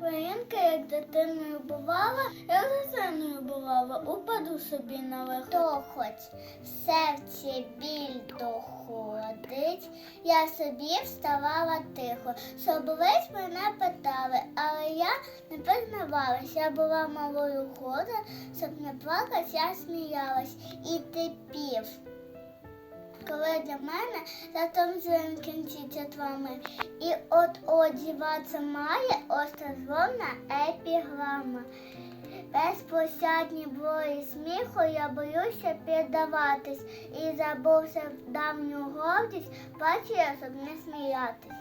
Українка, як дитиною бувала, як дитиною бувала, упаду собі на лихо. То хоч серці біль доходить, я собі вставала тихо. Соболись мене питали, але я не признавалась. Я була малою года, щоб не плакать, я сміялась і ти пів. Коли для мене затом злим кінчиться твами. І от одіватися має острозвонна епіграма. Безпощадні бої сміху я боюся піддаватись і забувся в давню гордість, бачу я, щоб не сміятись.